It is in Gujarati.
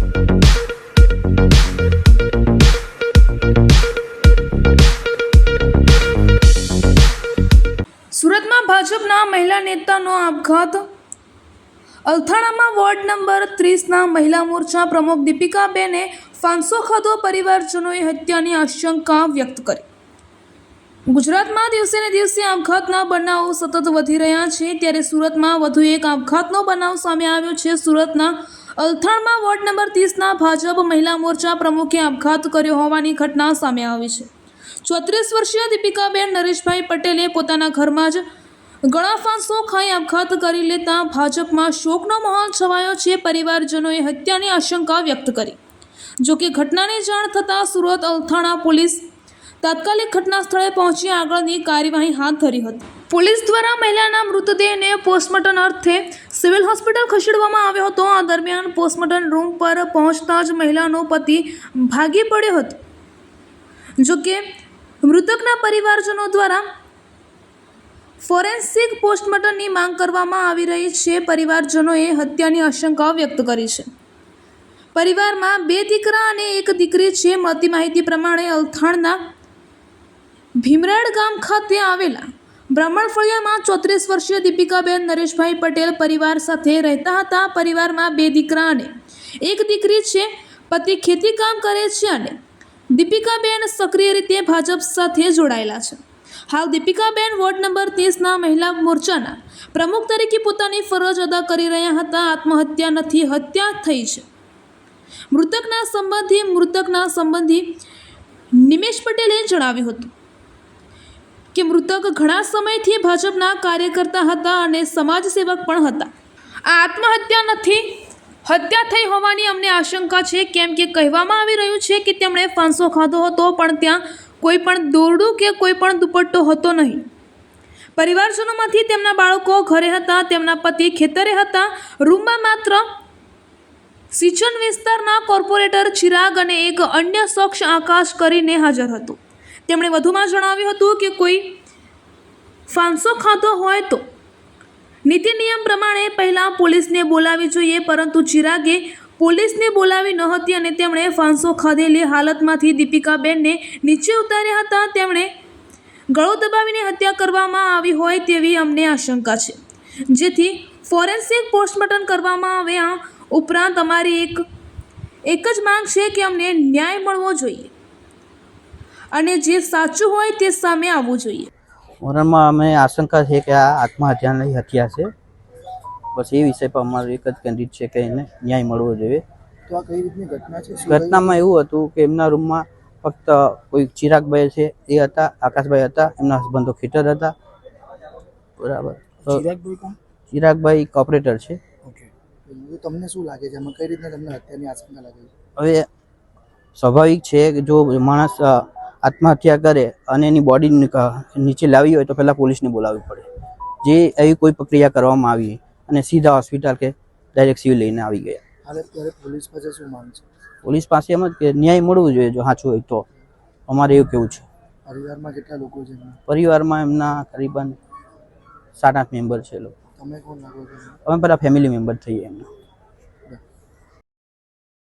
સુરતમાં ભાજપના મહિલા નેતાનો આપઘાત. અલથાણામાં વોર્ડ નંબર ત્રીસના મહિલા મોરચા પ્રમુખ દીપિકાબેને ફાંસો ખાધો પરિવારજનોએ હત્યાની આશંકા વ્યક્ત કરી. ગુજરાતમાં દિવસે ને દિવસે આપઘાતના બનાવો સતત વધી રહ્યા છે. ત્યારે સુરતમાં વધુ એક આપઘાતનો બનાવ સામે આવ્યો છે. સુરતના અલથાણમાં વોર્ડ નંબર ત્રીસના ભાજપ મહિલા મોરચા પ્રમુખે આપઘાત કર્યો હોવાની ઘટના સામે આવી છે. ચોત્રીસ વર્ષીય દીપિકાબેન નરેશભાઈ પટેલે પોતાના ઘરમાં જ ગળા ફાંસો ખાઈ આપઘાત કરી લેતા ભાજપમાં શોકનો માહોલ છવાયો છે. પરિવારજનોએ હત્યાની આશંકા વ્યક્ત કરી. જોકે ઘટનાની જાણ થતાં સુરત અલથાણા પોલીસ તાત્કાલિક ઘટના સ્થળે પહોંચી આગળની કાર્યવાહી હાથ ધરી હતી. પોલીસ દ્વારા મહિલાના મૃતદેહને પોસ્ટમોર્ટમ અર્થે સિવિલ હોસ્પિટલ ખસેડવામાં આવ્યો હતો. આ દરમિયાન પોસ્ટમોર્ટમ રૂમ પર પહોંચતા જ મહિલાનો પતિ ભાગી પડ્યો હતો. જોકે મૃતકના પરિવારજનો દ્વારા ફોરેન્સિક પોસ્ટમોર્ટમની માંગ કરવામાં આવી રહી છે. પરિવારજનોએ હત્યાની આશંકા વ્યક્ત કરી છે. પરિવારમાં બે દીકરા અને એક દીકરી છે. મળતી માહિતી પ્રમાણે અલથાણના ભીમરાડ ગામ ખાતે આવેલા બ્રાહ્મણફળિયામાં ચોત્રીસ વર્ષીય દીપિકાબેન નરેશભાઈ પટેલ પરિવાર સાથે રહેતા હતા. પરિવારમાં બે દીકરા અને એક દીકરી છે. પતિ ખેતી કામ કરે છે અને દીપિકાબેન સક્રિય રીતે ભાજપ સાથે જોડાયેલા છે. હાલ દીપિકાબેન વોર્ડ નંબર ત્રીસના મહિલા મોરચાના પ્રમુખ તરીકે પોતાની ફરજ અદા કરી રહ્યા હતા. આત્મહત્યા નથી, હત્યા થઈ છે. મૃતકના સંબંધી મૃતકના સંબંધી નિમેશ પટેલે જણાવ્યું હતું. કે મૃતક ઘણા સમયથી ભાજપના કાર્યકર્તા હતા અને સમાજસેવક પણ હતા. આ આત્મહત્યા નથી, હત્યા થઈ હોવાની અમને આશંકા છે, કેમ કે કહેવામાં આવી રહ્યું છે કે તેમણે ફાંસો ખાધો હતો, પણ ત્યાં કોઈ પણ દોરડું કે કોઈ પણ દુપટ્ટો હતો નહીં. પરિવારજનોમાંથી તેમના બાળકો ઘરે હતા, તેમના પતિ ખેતરે હતા, રૂમમાં માત્ર સિંચન વિસ્તારના કોર્પોરેટર ચિરાગ અને એક અન્ય શખ્સ આકાશ કરીને હાજર હતું. તેમણે વધુમાં જણાવ્યું હતું કે કોઈ ફાંસો ખાધો હોય તો નીતિ નિયમ પ્રમાણે પહેલાં પોલીસને બોલાવી જોઈએ, પરંતુ ચિરાગે પોલીસને બોલાવી ન હતી અને તેમણે ફાંસો ખાધેલી હાલતમાંથી દીપિકાબેનને નીચે ઉતાર્યા હતા. તેમણે ગળો દબાવીને હત્યા કરવામાં આવી હોય તેવી અમને આશંકા છે. જેથી ફોરેન્સિક પોસ્ટમોર્ટમ કરવામાં આવે આ ઉપરાંત અમારી એક એક જ માંગ છે કે અમને ન્યાય મળવો જોઈએ. અને જે સાચું હોય તે સામે આવવું જોઈએ. મોરણમાં અમે આશંકા છે કે આ આત્મહત્યાની હત્યા છે. બસ એ વિષય પર અમારું એક જ કેન્દ્રિત છે કે એને ન્યાય મળવો જોઈએ. તો આ કઈ રીતની ઘટના છે? ઘટનામાં એવું હતું કે એમના રૂમમાં ફક્ત કોઈ ચિરાગભાઈ છે એ હતા આકાશભાઈ હતા એમના હસબન્ડો ખેટર હતા. બરાબર. ચિરાગભાઈ ચિરાગભાઈ કોપરેટર છે. ઓકે. તો તમને શું લાગે છે? એમાં કઈ રીતના તમને હત્યાની આશંકા લાગે છે? હવે સ્વાભાવિક છે કે જો માણસ આત્મહત્યા કરે અને એની બોડી નીચે લાવી હોય તો પહેલાં પોલીસને બોલાવવી પડે. જે એવી કોઈ પ્રક્રિયા કરવામાં આવી અને સીધા હોસ્પિટલ કે ડાયરેક્ટ સિવિલ લઈને આવી ગયા. પોલીસ પાસે શું માંગ છે? પોલીસ પાસે એમ જ કે ન્યાય મળવું જોઈએ જો સાચું હોય તો. અમારે એવું કેવું છે. પરિવારમાં કેટલા લોકો છે? એમના? પરિવારમાં એમના કરીબન સાત આઠ મેમ્બર છે લોકો. તમે કોણ લાગો છો? અમે બધા ફેમિલી મેમ્બર થઈએ એમના